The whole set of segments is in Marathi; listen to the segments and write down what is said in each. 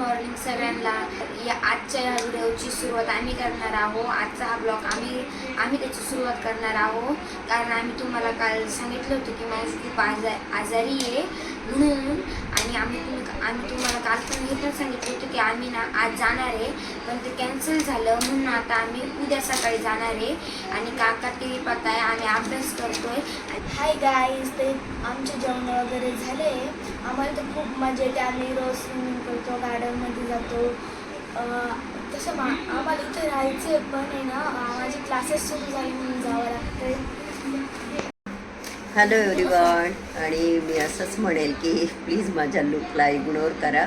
मॉर्निंग सगळ्यांना. या आजच्या या व्हिडिओची सुरुवात आम्ही करणार आहोत. आजचा हा ब्लॉग आम्ही आम्ही त्याची सुरुवात करणार आहोत. कारण आम्ही तुम्हाला काल सांगितलं होतं की माझी खूप आजा आजारी आहे. म्हणून आणि आम्ही तुम्ही आम्ही तुम्हाला काल पण हे पण सांगितलं होतं की आम्ही ना आज जाणार आहे पण ते कॅन्सल झालं म्हणून आता आम्ही उद्या सकाळी जाणार आहे. आणि काका टी व्ही पाहताय आम्ही अभ्यास करतोय. हाय गाईज ते आमचे जेवण वगैरे झाले. आम्हाला तर खूप मजा येते. आम्ही रोज स्विमिंग करतो गार्डनमध्ये जातो. तसं मा आम्हाला इथे राहायचं पण आहे ना. माझे क्लासेस सुरू झाले म्हणून जावं लागते हॅलो एव्हरीवन. आणि मी असंच म्हणेल की प्लीज माझ्या लुकला इग्नोर करा.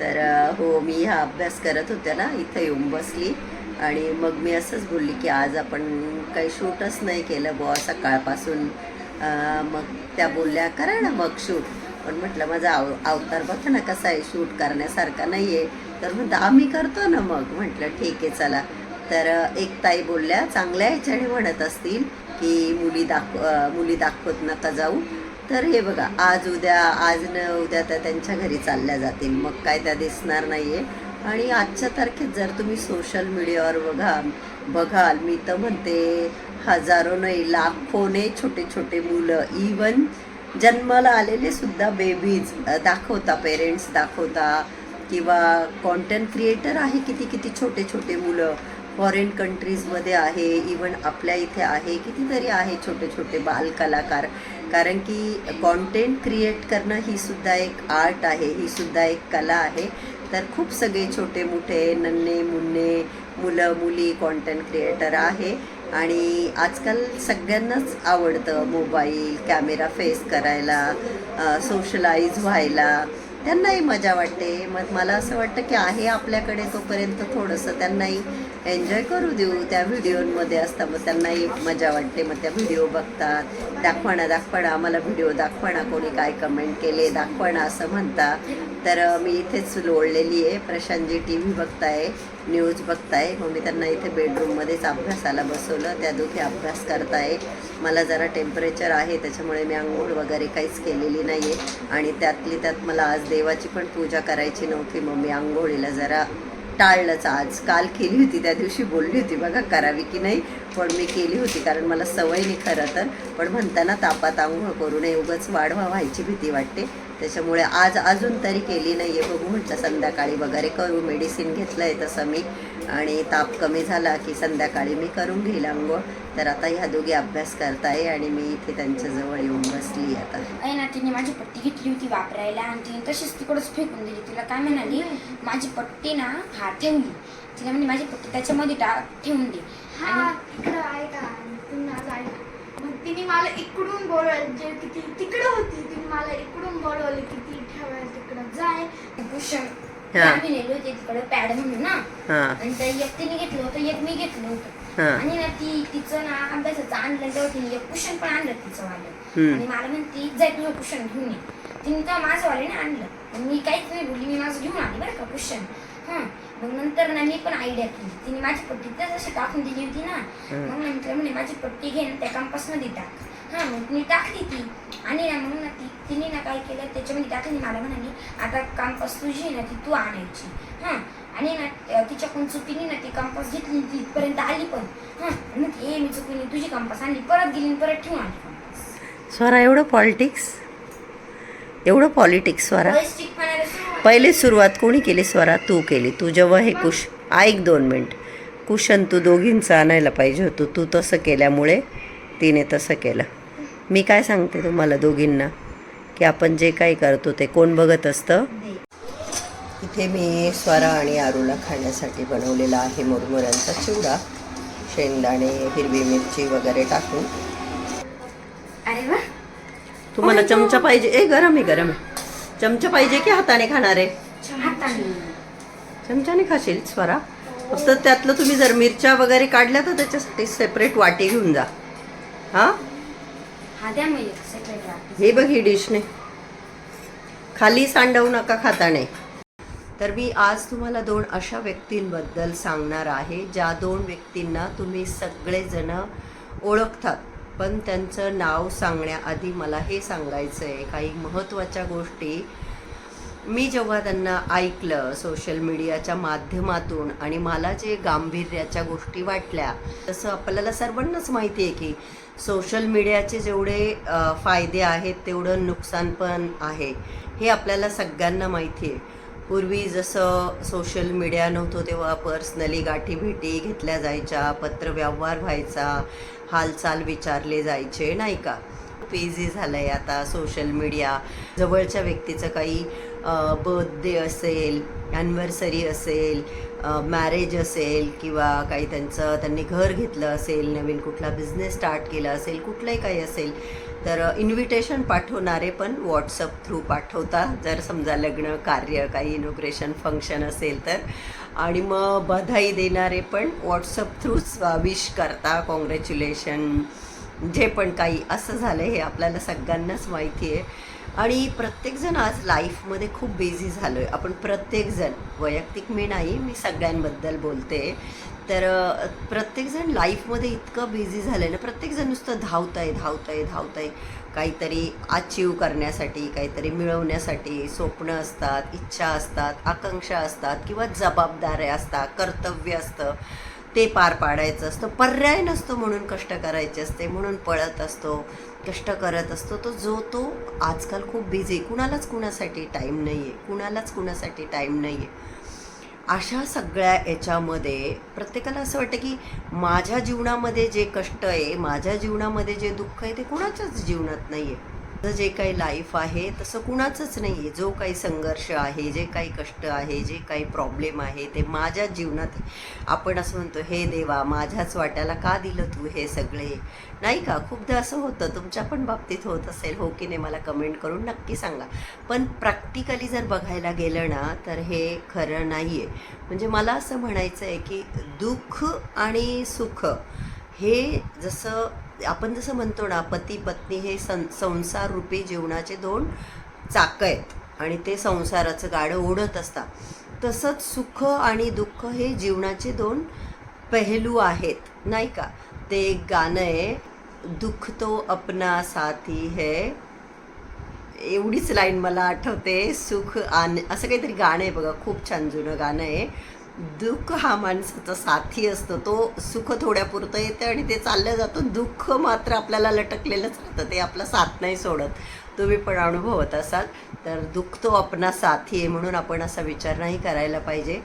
तर हो मी हा अभ्यास करत होते ना इथं येऊन बसली. आणि मग मी असंच बोलली की आज आपण काही शूटच नाही केलं बुवा सकाळपासून. मग त्या बोलल्या करा ना मग शूट पण म्हटलं माझा आव अवतार बघा ना कसा आहे शूट करण्यासारखा नाही आहे तर म्हणतं आम्ही करतो ना मग. म्हटलं ठीक आहे चला. तर एक ताई बोलल्या चांगल्या ह्याच्याने म्हणत असतील. की मुली दाखव मुली दाखवत नका जाऊ. तर हे बघा आज उद्या आज न उद्या त्या त्यांच्या घरी चालल्या जातील. मग काय त्या दिसणार नाही आहे आणि आजच्या तारखेत जर तुम्ही सोशल मीडियावर बघा बघाल मी तर म्हणते हजारो नाही लाखोने छोटे छोटे मुलं इवन जन्माला आलेले सुद्धा बेबीज दाखवता पेरेंट्स दाखवता किंवा कॉन्टेंट क्रिएटर आहे किती किती छोटे छोटे मुलं फॉरेन कंट्रीजमध्ये आहे इवन आपल्या इथे आहे कितीतरी आहे छोटे छोटे बालकलाकार कारण की कॉन्टेंट क्रिएट करणं ही सुद्धा एक आर्ट आहे ही सुद्धा एक कला आहे. तर खूप सगळे छोटे मोठे नन्हे मुन्ने मुलं मुली कॉन्टेंट क्रिएटर आहे. आणि आजकाल सगळ्यांनाच आवडतं मोबाईल कॅमेरा फेस करायला सोशलाईज व्हायला. त्यांनाही मजा वाटते. मग मला असं वाटतं की आहे आपल्याकडे तोपर्यंत थोडंसं त्यांनाही एन्जॉय करू देऊ. त्या व्हिडिओमध्ये असतं मग त्यांनाही मजा वाटते. मग त्या व्हिडिओ बघतात. दाखवा ना दाखवा आम्हाला व्हिडिओ दाखवा कोणी काय कमेंट केले दाखवा असं म्हणता. तर मी इथेच लोळलेली आहे. प्रशांतजी टी व्ही बघताय न्यूज बघताय. मग मी त्यांना इथे बेडरूममध्येच अभ्यासाला बसवलं. त्या दोघे अभ्यास करताय. मला जरा टेम्परेचर आहे त्याच्यामुळे मी आंघोळ वगैरे काहीच केलेली नाही आहे आणि त्यातली त्यात मला आज देवाची पण पूजा करायची नव्हती मग मी आंघोळीला जरा टाळलंच. आज काल केली होती त्या दिवशी बोलली होती बघा करावी की नाही? पण मी केली होती कारण मला सवय नाही खरं तर. पण म्हणताना तापात आंघोळ करू नये. उगाच वाढवा व्हायची भीती वाटते. त्याच्यामुळे आज अजून तरी केली नाही आहे बघू म्हटलं संध्याकाळी वगैरे करू. मेडिसिन घेतलं आहे तसं मी. आणि ताप कमी झाला की संध्याकाळी मी करून घेईल आंघोळ तर आता ह्या दोघी अभ्यास करताय आणि मी इथे त्यांच्याजवळ येऊन बसली आता. आहे ना तिने माझी पट्टी घेतली होती वापरायला आणि तिने तशीच तिकडच फेकून दिली. तिला काय म्हणाली? माझी पट्टी ना हा ठेवली तिला म्हणजे माझी पट्टी त्याच्यामध्ये टाक ठेवून दे. हा आणि इकडं ऐका तुम्ही आज ऐका मग तिने मला इकडून बोलवलं जे किती तिकडं होती तिने मला इकडून बोलवलं की ती ठेवायला तिकडं जाय. भूषण हा. आम्ही नेले होते तिकडे पॅड म्हणून ना. हां. आणि ते एक तिने घेतलं होतं एक मी घेतलं होतं. हां. आणि ना ती तिचं ना अभ्यासाचं आणलं तेव्हा तिने एक कुशन पण आणलं तिचं वालं. हम्म. आणि मला म्हणती जाय तुझं कुशन घेऊन ये. तिने तेव्हा माझं वाले ना आणलं. आणि मी काहीच नाही बोलली मी माझं घेऊन आली बरं का कुशन हां. मग नंतर ना मी पण आयडिया केली. तिने माझी पट्टी तर जशी टाकून दिली होती ना मग म्हटलं म्हणे माझी पट्टी घे ना त्या कंपासमध्ये टाक. हां मग मी टाकली ती. आणि ना मग ना ती तिने ना काय केलं त्याच्यामध्ये टाकली मला म्हणाली आता कंपास तुझी ना ती तू आणायची. हां आणि ना तिच्याकडून चुकीने ना ती कंपास घेतली ती इथपर्यंत आली पण. हां मग हे मी चुकीने तुझी कंपास आणली परत गेली आणि परत ठेवून आली कंपास स्वरा एवढं पॉलिटिक्स? एवढं पॉलिटिक्स स्वरा? पहिली सुरुवात कोणी केली? स्वरा तू केली. तू जेव्हा हे कुश ऐक दोन मिनिट. कुशन तू दोघींचं आणायला पाहिजे होतं. तू तसं केल्यामुळे तिने तसं केलं. मी काय सांगते तुम्हाला दोघींना? की आपण जे काही करतो ते कोण बघत असतं? इथे मी स्वरा आणि आरूला खाण्यासाठी बनवलेला आहे मुरमुऱ्यांचा चिवडा. शेंगदाणे हिरवी मिरची वगैरे टाकून. तुम्हाला चमचा पाहिजे. ए गरम आहे गरम आहे. चमचा पाहिजे की हाताने खाणार? आहे चमच्याने खाशील स्वरा. फक्त त्यातलं तुम्ही जर मिरच्या वगैरे काढल्या तर त्याच्यासाठी सेपरेट वाटी घेऊन जा. हां? हा हे बघ ही डिशने खाली सांडवू नका खाताने. तर मी आज तुम्हाला दोन अशा व्यक्तींबद्दल सांगणार आहे ज्या दोन व्यक्तींना तुम्ही सगळेजण ओळखतात. पण त्यांचं नाव सांगण्याआधी मला हे सांगायचं आहे काही महत्त्वाच्या गोष्टी. मी जेव्हा त्यांना ऐकलं सोशल मीडियाच्या माध्यमातून आणि मला जे गांभीर्याच्या गोष्टी वाटल्या तसं आपल्याला सर्वांनाच माहिती आहे की सोशल मीडियाचे जेवढे फायदे आहेत तेवढं नुकसान पण आहे. हे आपल्याला सगळ्यांना माहिती आहे पूर्वी जसं सोशल मीडिया नव्हतं तेव्हा पर्सनली गाठीभेटी घेतल्या जायच्या पत्रव्यवहार व्हायचा हालचाल विचारले जायचे नाही का? खूप झालं आहे आता सोशल मीडिया जवळच्या व्यक्तीचं काही बर्थडे असेल ॲनिव्हर्सरी असेल मॅरेज असेल किंवा काही त्यांचं त्यांनी घर घेतलं असेल नवीन कुठला बिझनेस स्टार्ट केला असेल कुठलंही काही असेल तर इन्व्हिटेशन पाठवणारे पण व्हॉट्सअप थ्रू पाठवता. जर समजा लग्न कार्य काही इनोग्रेशन फंक्शन असेल तर. आणि मग बधाई देणारे पण व्हॉट्सअप थ्रूच विश करता. कॉंग्रॅच्युलेशन जे पण काही असं झालं हे आपल्याला सगळ्यांनाच माहिती आहे. आणि प्रत्येकजण आज लाईफमध्ये खूप बिझी झालो आहे आपण प्रत्येकजण वैयक्तिक मी नाही मी सगळ्यांबद्दल बोलते. तर प्रत्येकजण लाईफमध्ये इतकं बिझी झालं आहे ना प्रत्येकजण नुसतं धावत आहे धावत आहे धावत आहे काहीतरी अचीव करण्यासाठी काहीतरी मिळवण्यासाठी स्वप्न असतात इच्छा असतात आकांक्षा असतात किंवा जबाबदाऱ्या असतात कर्तव्य असतं. ते पार पाडायचं असतं. पर्याय नसतो म्हणून कष्ट करायचे असते म्हणून पळत असतो कष्ट करत असतो. तो जो तो आजकाल खूप बिझी कुणालाच कुणासाठी टाईम नाही आहे कुणालाच कुणासाठी टाईम नाही आहे अशा सगळ्या याच्यामध्ये प्रत्येकाला असं वाटतं की माझ्या जीवनामध्ये जे कष्ट आहे माझ्या जीवनामध्ये जे दुःख आहे ते कुणाच्याच जीवनात नाही आहे जे काही लाईफ आहे तसं कुणाचंच नाही आहे जो काही संघर्ष आहे जे काही कष्ट आहे जे काही प्रॉब्लेम आहे ते माझ्या जीवनात आपण असं म्हणतो हे देवा माझ्याच वाट्याला का दिलं तू हे सगळे? नाही का? खूपदा असं होतं. तुमच्या पण बाबतीत होत असेल. हो की नाही मला कमेंट करून नक्की सांगा. पण प्रॅक्टिकली जर बघायला गेलं ना तर हे खरं नाही आहे म्हणजे मला असं म्हणायचं आहे की दुःख आणि सुख हे जसं आपण जसं म्हणतो ना पती पत्नी हे सं संसार रूपी जीवनाचे दोन चाकं आहेत. आणि ते संसाराचं गाडं ओढत असतात. तसंच सुख आणि दुःख हे जीवनाचे दोन पहलू आहेत नाही का? ते एक गाणं आहे दुःख तो अपना साथी है. एवढीच लाईन मला आठवते सुख आन असं काहीतरी गाणं आहे बघा खूप छान जुनं गाणं आहे. दुःख हा माणसाचा साथी असतो. तो सुख थोड्यापुरतं येतं आणि ते चाललं जातं. दुःख मात्र आपल्याला लटकलेलंच राहतं. ते आपला साथ नाही सोडत. तुम्ही पण अनुभवत असाल. तर दुःख तो आपला साथी आहे म्हणून आपण असा विचार नाही करायला पाहिजे.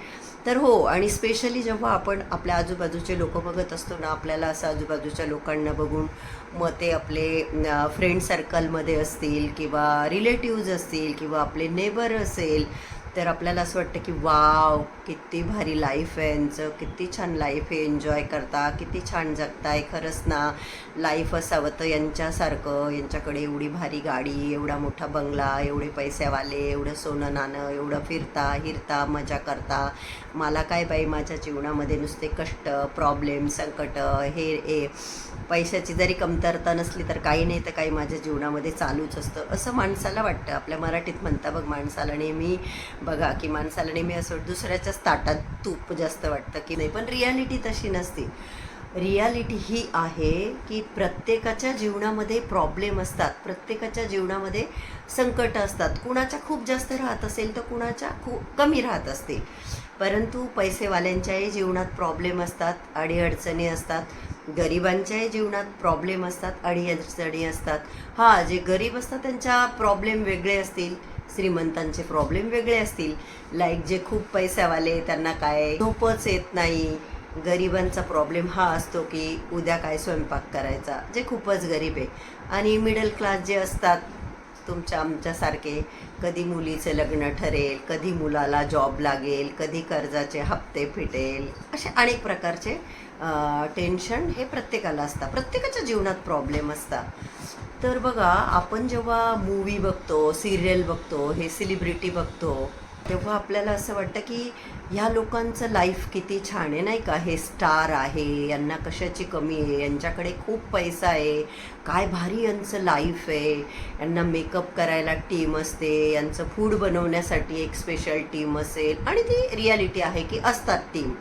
तर हो आणि स्पेशली जेव्हा आपण आपल्या आजूबाजूचे लोक बघत असतो ना आपल्याला असं आजूबाजूच्या लोकांना बघून मग ते आपले फ्रेंड सर्कलमध्ये असतील किंवा रिलेटिव्ज असतील किंवा आपले नेबर असेल तर आपल्याला असं वाटतं की वाव किती भारी लाईफ आहे यांचं. किती छान लाईफ आहे एन्जॉय करता. किती छान जगताय. खरंच ना लाईफ असावं तर यांच्यासारखं. यांच्याकडे एवढी भारी गाडी एवढा मोठा बंगला एवढे पैसेवाले एवढं सोनं नाणं एवढं फिरता हिरता मजा करता. मला काय बाई माझ्या जीवनामध्ये नुसते कष्ट प्रॉब्लेम संकट हे हे पैशाची जरी कमतरता नसली तर काही नाही तर काही माझ्या जीवनामध्ये चालूच असतं. असं माणसाला वाटतं. आपल्या मराठीत म्हणता बघ माणसाला नेहमी बघा की माणसाला नेहमी असं वाटतं, दुसऱ्याच्याच ताटात तूप जास्त वाटतं की नाही. पण रियालिटी तशी नसते. रियालिटी ही आहे की प्रत्येकाच्या जीवनामध्ये प्रॉब्लेम असतात. प्रत्येकाच्या जीवनामध्ये संकट असतात. कुणाच्या खूप जास्त राहत असेल तर कुणाच्या खूप कमी राहत असतील परंतु पैसेवाल्यांच्याही जीवनात प्रॉब्लेम असतात अडीअडचणी असतात. गरिबांच्याही जीवनात प्रॉब्लेम असतात अडीअडचणी असतात. हां जे गरीब असतात त्यांच्या प्रॉब्लेम वेगळे असतील. श्रीमंतांचे प्रॉब्लेम वेगळे असतील. लाईक जे खूप पैशावाले त्यांना काय झोपच येत नाही. गरिबांचा प्रॉब्लेम हा असतो की उद्या काय स्वयंपाक करायचा. जे खूपच गरीब आहे. आणि मिडल क्लास जे असतात तुमच्या आमच्यासारखे कधी मुलीचं लग्न ठरेल कधी मुलाला जॉब लागेल कधी कर्जाचे हप्ते फिटेल असे अनेक प्रकारचे टेन्शन हे प्रत्येकाला असतात. प्रत्येकाच्या जीवनात प्रॉब्लेम असतात. तर बघा आपण जेव्हा मूवी बघतो सिरियल बघतो हे सेलिब्रिटी बघतो तेव्हा आपल्याला असं वाटतं की ह्या लोकांचं लाईफ किती छान आहे नाही का? हे स्टार आहे यांना कशाची कमी आहे यांच्याकडे खूप पैसा आहे काय भारी यांचं लाईफ आहे. यांना मेकअप करायला टीम असते यांचं फूड बनवण्यासाठी एक स्पेशल टीम असेल आणि ती रियालिटी आहे की असतात टीम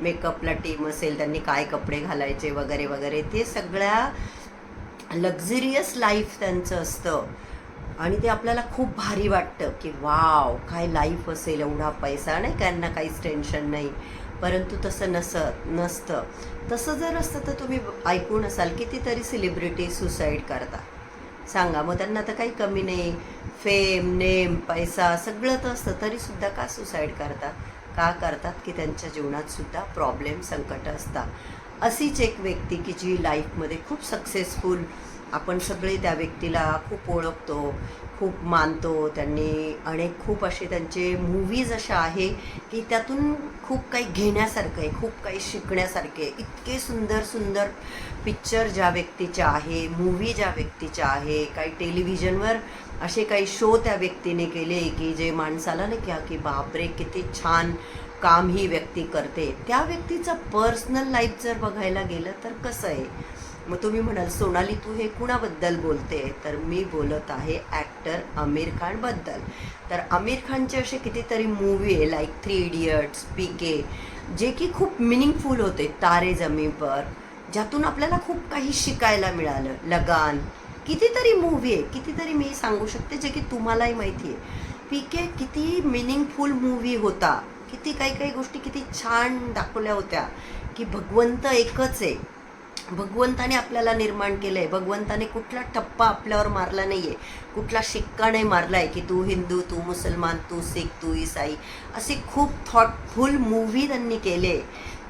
मेकअपला टीम असेल त्यांनी काय कपडे घालायचे वगैरे वगैरे ते सगळ्या लक्झरियस लाईफ त्यांचं असतं. आणि ते आपल्याला खूप भारी वाटतं की वाव काय लाईफ असेल एवढा पैसा. नाही त्यांना काहीच टेन्शन नाही. परंतु तसं नस नसतं. तसं जर असतं तर तुम्ही ऐकून असाल कितीतरी सेलिब्रिटी सुसाईड करतात. सांगा मग त्यांना तर काही कमी नाही. फेम नेम पैसा सगळं तर असतं तरीसुद्धा का सुसाईड करतात? का करतात? की त्यांच्या जीवनात सुद्धा प्रॉब्लेम संकट असतात. अशीच एक व्यक्ती की जी लाईफमध्ये खूप सक्सेसफुल आपण सगळे त्या व्यक्तीला खूप ओळखतो खूप मानतो त्यांनी अनेक खूप असे त्यांचे मूवीज अशा आहे की त्यातून खूप काही घेण्यासारखं आहे खूप काही शिकण्यासारखे आहे. इतके सुंदर सुंदर पिक्चर ज्या व्यक्तीच्या आहे मूवी ज्या व्यक्तीच्या आहे काही टेलिव्हिजनवर असे काही शो त्या व्यक्तीने केले की जे माणसाला नाही की बापरे किती छान काम ही व्यक्ती करते. त्या व्यक्तीचं पर्सनल लाईफ जर बघायला गेलं तर कसं आहे? मग तुम्ही म्हणाल सोनाली तू हे कुणाबद्दल बोलते? तर मी बोलत आहे ॲक्टर आमिर खानबद्दल तर आमिर खानचे असे कितीतरी मूवी आहे like three idiots P K जे की खूप मिनिंगफुल होते तारे जमी पर ज्यातून आपल्याला खूप काही शिकायला मिळालं. लगान कितीतरी मूवी आहे कितीतरी मी सांगू शकते जे की तुम्हालाही माहिती आहे. पी के किती मिनिंगफुल मूवी होता. किती काही काही गोष्टी किती छान दाखवल्या होत्या की भगवंत एकच आहे. भगवंताने आपल्याला निर्माण केलं आहे भगवंताने कुठला टप्पा आपल्यावर मारला नाही आहे कुठला शिक्का नाही मारला आहे की तू हिंदू तू मुसलमान तू सिख तू इसाई. असे खूप थॉटफुल मूव्ही त्यांनी केले.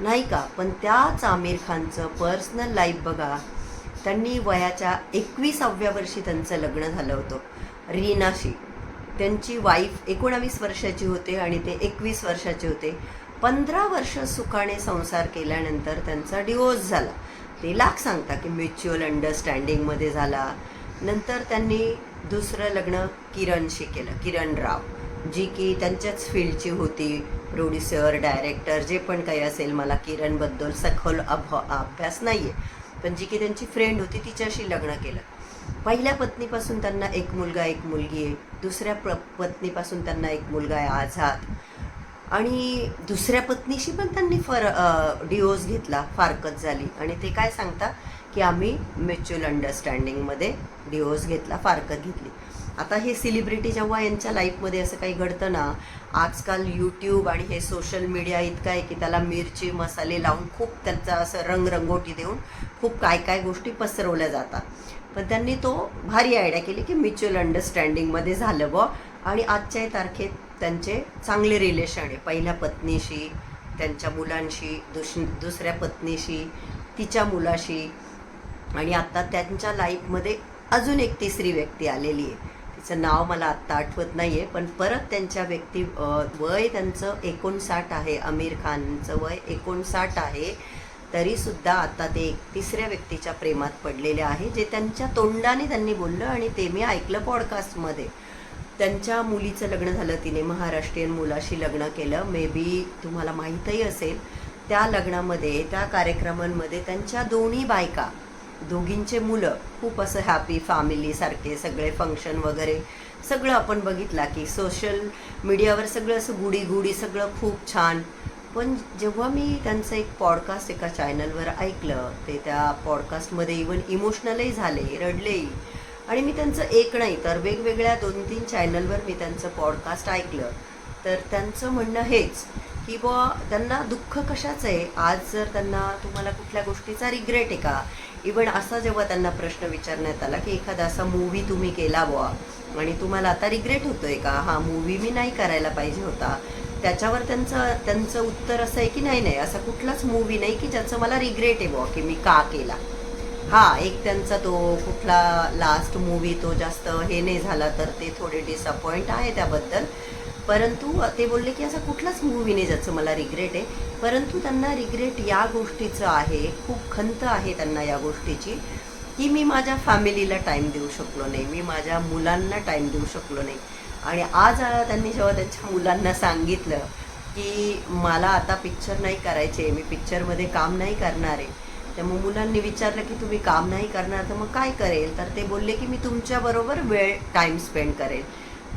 नाही का? पण त्याच आमिर खानचं पर्सनल लाईफ बघा. त्यांनी वयाच्या एकविसाव्या वर्षी त्यांचं लग्न झालं होतं. रीनाशी. त्यांची वाईफ एकोणावीस वर्षाची होते आणि ते एकवीस वर्षाचे होते. पंधरा वर्ष सुखाने संसार केल्यानंतर त्यांचा डिवोर्स झाला. ते लाख सांगता की म्युच्युअल अंडरस्टँडिंगमध्ये झाला. नंतर त्यांनी दुसरं लग्न किरणशी केलं किरण राव जी की त्यांच्याच फील्डची होती. प्रोड्युसर डायरेक्टर जे पण काही असेल मला किरणबद्दल सखोल अभ अभ्यास नाही आहे पण जी की त्यांची फ्रेंड होती तिच्याशी लग्न केलं. पहिल्या पत्नीपासून त्यांना एक मुलगा एक मुलगी आहे दुसऱ्या प्र पत्नीपासून त्यांना एक मुलगा आहे आझाद. आणि दुसऱ्या पत्नीशी पण त्यांनी फर डिओज घेतला फारकत झाली. आणि ते काय सांगता की आम्ही म्युच्युअल अंडरस्टँडिंगमध्ये डिओज घेतला फारकत घेतली. आता हे सेलिब्रिटी जेव्हा यांच्या लाईफमध्ये असं काही घडतं ना आजकाल यूट्यूब आणि हे सोशल मीडिया इतकं आहे की त्याला मिरची मसाले लावून खूप त्यांचा असं रंगरंगोटी देऊन खूप काय काय गोष्टी पसरवल्या जातात. पण त्यांनी तो भारी आयडिया केली की म्युच्युअल अंडरस्टँडिंगमध्ये झालं बुवा. आणि आजच्याही तारखेत त्यांचे चांगले रिलेशन आहे. पहिल्या पत्नीशी त्यांच्या मुलांशी दुस दुसऱ्या पत्नीशी तिच्या मुलाशी. आणि आत्ता त्यांच्या लाईफमध्ये अजून एक तिसरी व्यक्ती आलेली आहे. तिचं नाव मला आत्ता आठवत नाही आहे पण परत त्यांच्या व्यक्ती वय त्यांचं एकोणसाठ आहे. आमिर खानचं वय एकोणसाठ आहे. तरीसुद्धा आता ते एक तिसऱ्या व्यक्तीच्या प्रेमात पडलेले आहे जे त्यांच्या तोंडाने त्यांनी बोललं आणि ते मी ऐकलं पॉडकास्टमध्ये त्यांच्या मुलीचं लग्न झालं तिने महाराष्ट्रीयन मुलाशी लग्न केलं. मे बी तुम्हाला माहीतही असेल त्या लग्नामध्ये त्या कार्यक्रमांमध्ये त्यांच्या दोन्ही बायका दोघींचे मुलं खूप असं हॅपी फॅमिलीसारखे सगळे फंक्शन वगैरे सगळं आपण बघितलं की सोशल मीडियावर सगळं असं गुढी गुढी सगळं खूप छान. पण जेव्हा मी त्यांचं एक पॉडकास्ट एका चॅनलवर ऐकलं ते त्या पॉडकास्टमध्ये इवन इमोशनलही झाले रडलेही आणि मी त्यांचं एक नाही तर वेगवेगळ्या दोन तीन चॅनलवर मी त्यांचं पॉडकास्ट ऐकलं. तर त्यांचं म्हणणं हेच की बुवा त्यांना दुःख कशाचं आहे? आज जर त्यांना तुम्हाला कुठल्या गोष्टीचा रिग्रेट आहे का? इवन असा जेव्हा त्यांना प्रश्न विचारण्यात आला की एखादा असा मूवी तुम्ही केला बुवा आणि तुम्हाला आता रिग्रेट होतो आहे का? हा मूवी मी नाही करायला पाहिजे होता. त्याच्यावर त्यांचं त्यांचं उत्तर असं आहे की नाही नाही असा कुठलाच मूवी नाही की ज्याचं मला रिग्रेट आहे बुवा की मी का केला. हा एक त्यांचा तो कुठला लास्ट मूवी तो जास्त हे नाही झाला तर ते थोडे डिसअपॉइंट आहे त्याबद्दल. परंतु ते बोलले की असा कुठलाच मूवी नाही ज्याचं मला रिग्रेट आहे. परंतु त्यांना रिग्रेट या गोष्टीचं आहे खूप खंत आहे त्यांना या गोष्टीची की मी माझ्या फॅमिलीला टाईम देऊ शकलो नाही मी माझ्या मुलांना टाईम देऊ शकलो नाही. आणि आज त्यांनी जेव्हा त्यांच्या मुलांना सांगितलं की मला आता पिक्चर नाही करायचे मी पिक्चरमध्ये काम नाही करणार आहे तर मग मुलांनी विचारलं की तुम्ही काम नाही करणार तर मग काय करेल? तर ते बोलले की मी तुमच्याबरोबर वेळ टाईम स्पेंड करेल.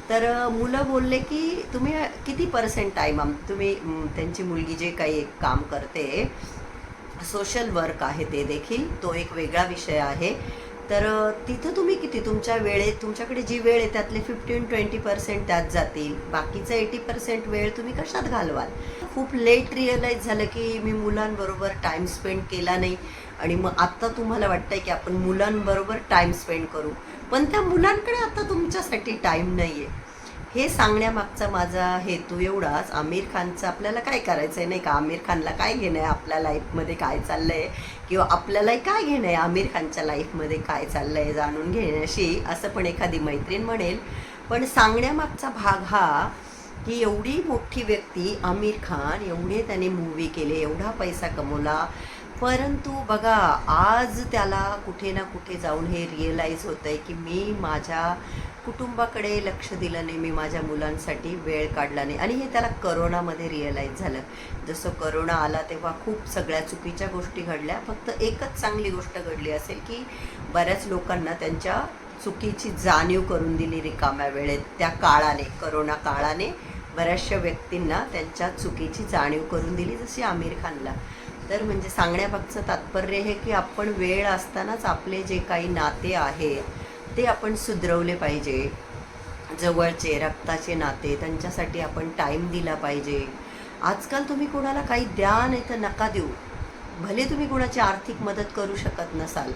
तर मुलं बोलले की तुम्ही किती पर्सेंट टाईम आम तुम्ही त्यांची मुलगी जे काही काम करते सोशल वर्क आहे ते देखील तो एक वेगळा विषय आहे. तर तिथं तुम्ही किती? तुमच्या वेळेत तुमच्याकडे जी वेळ आहे त्यातले फिफ्टीन ट्वेंटी पर्सेंट त्यात जातील. बाकीचा एटी पर्सेंट वेळ तुम्ही कशात घालवाल? खूप लेट रिअलाईज झालं की मी मुलांबरोबर टाईम स्पेंड केला नाही. आणि मग आत्ता तुम्हाला वाटतंय की आपण मुलांबरोबर टाईम स्पेंड करू. पण त्या मुलांकडे आता तुमच्यासाठी टाईम नाही आहे हे सांगण्यामागचा माझा हेतू एवढाच आमिर खानचं आपल्याला काय करायचं आहे नाही का? आमिर खानला काय घेणं आहे? आपल्या लाईफमध्ये काय चाललं आहे किंवा आपल्यालाही काय घेणं आहे? आमिर खानच्या लाईफमध्ये काय चाललं आहे जाणून घेण्याशी असं पण एखादी मैत्रीण म्हणेल. पण सांगण्यामागचा भाग हा की एवढी मोठी व्यक्ती आमिर खान एवढे त्याने मूवी केले एवढा पैसा कमवला. परंतु बघा आज त्याला कुठे ना कुठे जाऊन हे रिअलाईज होतं आहे की मी माझ्या कुटुंबाकडे लक्ष दिलं नाही मी माझ्या मुलांसाठी वेळ काढला नाही. आणि हे त्याला करोनामध्ये रिअलाईज झालं. जसं करोना आला तेव्हा खूप सगळ्या चुकीच्या गोष्टी घडल्या. फक्त एकच चांगली गोष्ट घडली असेल की बऱ्याच लोकांना त्यांच्या चुकीची जाणीव करून दिली रिकाम्या वेळेत. त्या काळाने करोना काळाने बऱ्याचशा व्यक्तींना त्यांच्या चुकीची जाणीव करून दिली जशी आमिर खानला. तर म्हणजे सांगण्यामागचं तात्पर्य हे की आपण वेळ असतानाच आपले जे काही नाते आहेत ते आपण सुधरवले पाहिजे. जवळचे रक्ताचे नाते त्यांच्यासाठी आपण टाईम दिला पाहिजे. आजकाल तुम्ही कोणाला काही द्या नाही तर नका देऊ. भले तुम्ही कोणाची आर्थिक मदत करू शकत नसाल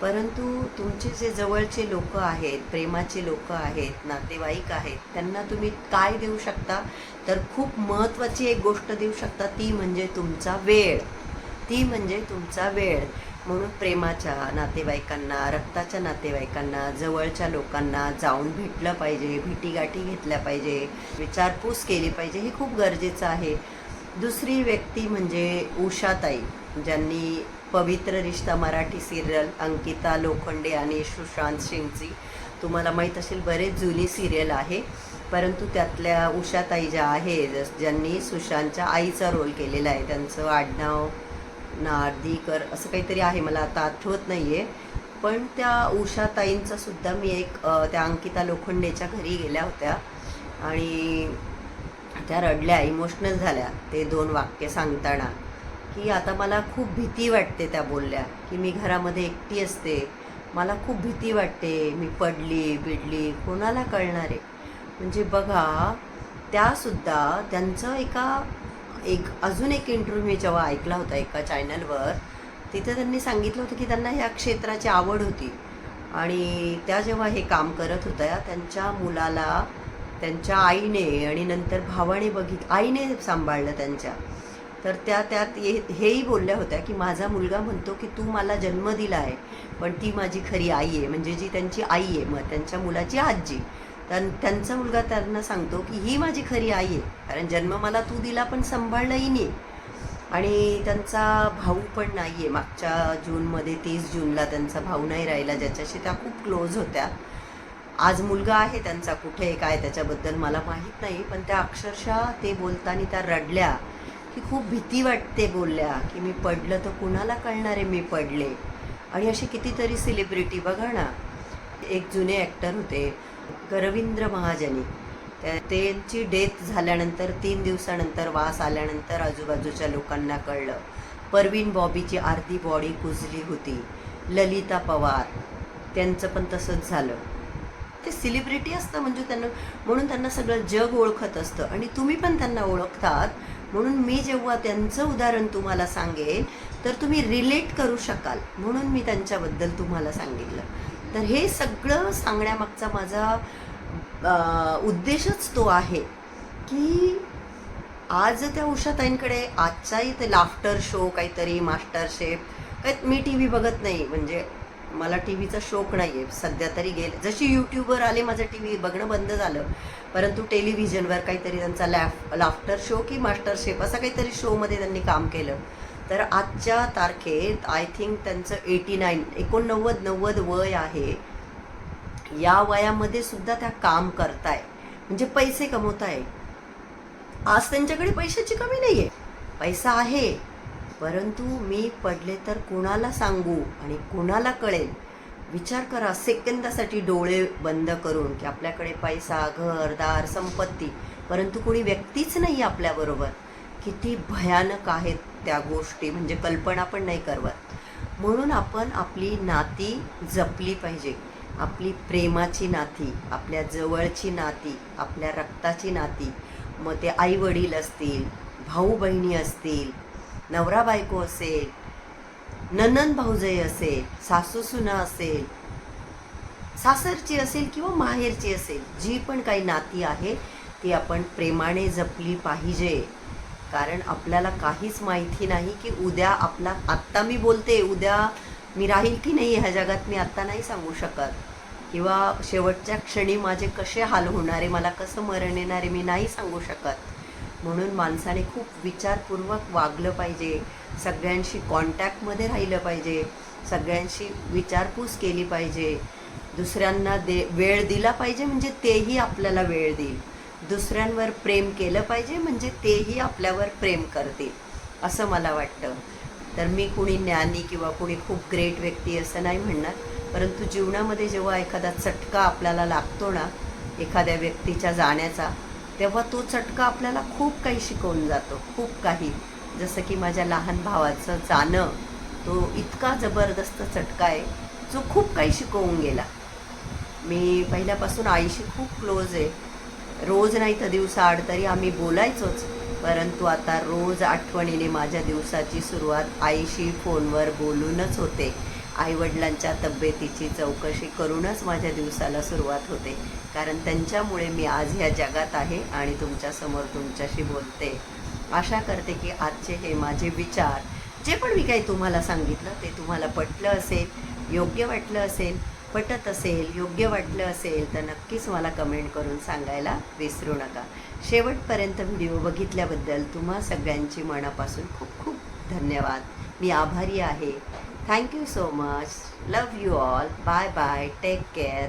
परंतु तुमचे जे जवळचे लोक आहेत प्रेमाचे लोक आहेत नातेवाईक आहेत त्यांना तुम्ही काय देऊ शकता? तर खूप महत्त्वाची एक गोष्ट देऊ शकता ती म्हणजे तुमचा वेळ. ती म्हणजे तुमचा वेळ. म्हणून प्रेमाच्या नातेवाईकांना रक्ताच्या नातेवाईकांना जवळच्या लोकांना जाऊन भेटलं पाहिजे भेटीगाठी घेतल्या पाहिजे विचारपूस केली पाहिजे हे खूप गरजेचं आहे. दुसरी व्यक्ती म्हणजे उषाताई ज्यांनी पवित्र रिश्ता मराठी सिरियल अंकिता लोखंडे आणि सुशांत सिंगची. तुम्हाला माहीत असेल बरेच जुनी सिरियल आहे परंतु त्यातल्या उषाताई ज्या आहे जस- ज्यांनी सुशांतच्या आईचा रोल केलेला आहे. त्यांचं आडनाव नार्दीकर असं काहीतरी आहे मला आता आठवत नाही आहे पण त्या उषाताईंचा सुद्धा मी एक त्या अंकिता लोखंडेच्या घरी गेल्या होत्या. आणि त्या रडल्या इमोशनल झाल्या ते दोन वाक्य सांगताना. की आता मला खूप भीती वाटते त्या बोलल्या की मी घरामध्ये एकटी असते. मला खूप भीती वाटते मी पडली बिडली कोणाला कळणार आहे? म्हणजे बघा त्यासुद्धा त्यांचं एका एक अजून एक इंटरव्ह्यू मी जेव्हा ऐकला होता एका चॅनलवर तिथं त्यांनी सांगितलं होतं की त्यांना ह्या क्षेत्राची आवड होती. आणि त्या जेव्हा हे काम करत होत्या त्यांच्या मुलाला त्यांच्या आईने आणि नंतर भावाने बघित आईने सांभाळलं त्यांच्या. तर त्या त्यात ये हेही बोलल्या होत्या की माझा मुलगा म्हणतो की तू मला जन्म दिला आहे पण ती माझी खरी आई आहे. म्हणजे जी त्यांची आई आहे मग त्यांच्या मुलाची आजी. त्यां त्यांचा मुलगा त्यांना सांगतो की ही माझी खरी आई आहे. कारण जन्म मला तू दिला पण सांभाळलंही नाही. आणि त्यांचा भाऊ पण नाही आहे मागच्या जूनमध्ये तीस जूनला त्यांचा भाऊ नाही राहिला ज्याच्याशी त्या खूप क्लोज होत्या. आज मुलगा आहे त्यांचा कुठे काय त्याच्याबद्दल मला माहीत नाही. पण त्या अक्षरशः ते बोलताना त्या रडल्या की खूप भीती वाटते बोलल्या की मी पडलं तर कुणाला कळणार आहे मी पडले? आणि असे कितीतरी सेलिब्रिटी बघा ना. एक जुने ॲक्टर होते. रवींद्र महाजनी. त्या त्यांची डेथ झाल्यानंतर तीन दिवसानंतर वास आल्यानंतर आजूबाजूच्या लोकांना कळलं. परवीन बॉबीची अर्धी बॉडी कुजली होती. ललिता पवार. त्यांचं पण तसंच झालं. ते सेलिब्रिटी असतं म्हणजे त्यांना म्हणून त्यांना सगळं जग ओळखत असतं. आणि तुम्ही पण त्यांना ओळखतात. म्हणून मी जेव्हा त्यांचं उदाहरण तुम्हाला सांगेन तर तुम्ही रिलेट करू शकाल. म्हणून मी त्यांच्याबद्दल तुम्हाला सांगितलं. तर हे सगळं सांगण्यामागचा माझा उद्देशच तो आहे की आज त्या उषाताईंकडे आजचाही ते लाफ्टर शो काहीतरी मास्टर शेफ काय मी टी व्ही बघत नाही. म्हणजे मला टी व्हीचा शौक नाही आहे सध्या तरी गेले. जशी यूट्यूबवर आले माझं टी व्ही बघणं बंद झालं. परंतु टेलिव्हिजनवर काहीतरी त्यांचा लॅफ लाफ्टर शो की मास्टर शेफ असा काहीतरी शोमध्ये त्यांनी काम केलं. तर आजच्या तारखेत आय थिंक त्यांचं एटी नाईन एकोणनव्वद नव्वद वय आहे. या वयामध्ये सुद्धा त्या काम करताय. म्हणजे पैसे कमवताय. आज त्यांच्याकडे पैशाची कमी नाही आहे पैसा आहे. परंतु मी पडले तर कुणाला सांगू आणि कुणाला कळेल? विचार करा सेकंदासाठी डोळे बंद करून की आपल्याकडे पैसा घरदार संपत्ती परंतु कोणी व्यक्तीच नाही आपल्याबरोबर. किती भयानक आहेत त्या गोष्टी म्हणजे कल्पना पण नाही करवत म्हणून आपण आपली नाती जपली पाहिजे. आपली प्रेमाची नाती आपल्या जवळची नाती आपल्या रक्ताची नाती. मग ते आई वडील असतील भाऊ बहिणी असतील नवरा बायको असेल ननन भाऊजई असेल सासू सुना असेल सासरची असेल किंवा माहेरची असेल जी पण काही नाती आहे ती आपण प्रेमाने जपली पाहिजे. कारण आपल्याला काहीच माहिती नाही की उद्या आपला आत्ता मी बोलते उद्या मी राहील की नाही ह्या जगात मी आत्ता नाही सांगू शकत. किंवा शेवटच्या क्षणी माझे कसे हाल होणारे मला कसं मरण येणारे मी नाही सांगू शकत. म्हणून माणसाने खूप विचारपूर्वक वागलं पाहिजे. सगळ्यांशी कॉन्टॅक्टमध्ये राहिलं पाहिजे. सगळ्यांशी विचारपूस केली पाहिजे. दुसऱ्यांना दे वेळ दिला पाहिजे म्हणजे तेही आपल्याला वेळ देईल. दुसऱ्यांवर प्रेम केलं पाहिजे म्हणजे तेही आपल्यावर प्रेम करतील असं मला वाटतं. तर मी कुणी ज्ञानी किंवा कुणी खूप ग्रेट व्यक्ती असं नाही म्हणणार परंतु जीवनामध्ये जेव्हा एखादा चटका आपल्याला लागतो ना एखाद्या व्यक्तीच्या जाण्याचा तेव्हा तो चटका आपल्याला खूप काही शिकवून जातो खूप काही. जसं की माझ्या लहान भावाचं जाणं तो इतका जबरदस्त चटका आहे जो खूप काही शिकवून गेला. मी पहिल्यापासून आईशी खूप क्लोज आहे. रोज नाही तर दिवसाआड तरी आम्ही बोलायचोच. परंतु आता रोज आठवणीने माझ्या दिवसाची सुरुवात आईशी फोनवर बोलूनच होते. आईवडिलांच्या तब्येतीची चौकशी करूनच माझ्या दिवसाला सुरुवात होते. कारण त्यांच्यामुळे मी आज ह्या जगात आहे आणि तुमच्यासमोर तुमच्याशी बोलते. आशा करते की आजचे हे माझे विचार जे पण मी काही तुम्हाला सांगितलं ते तुम्हाला पटलं असेल योग्य वाटलं असेल पटत असेल योग्य वाटलं असेल तर नक्कीच मला कमेंट करून सांगायला विसरू नका. शेवटपर्यंत व्हिडिओ बघितल्याबद्दल तुम्हा सगळ्यांची मनापासून खूप खूप धन्यवाद. मी आभारी आहे. Thank you so much love you all bye bye take care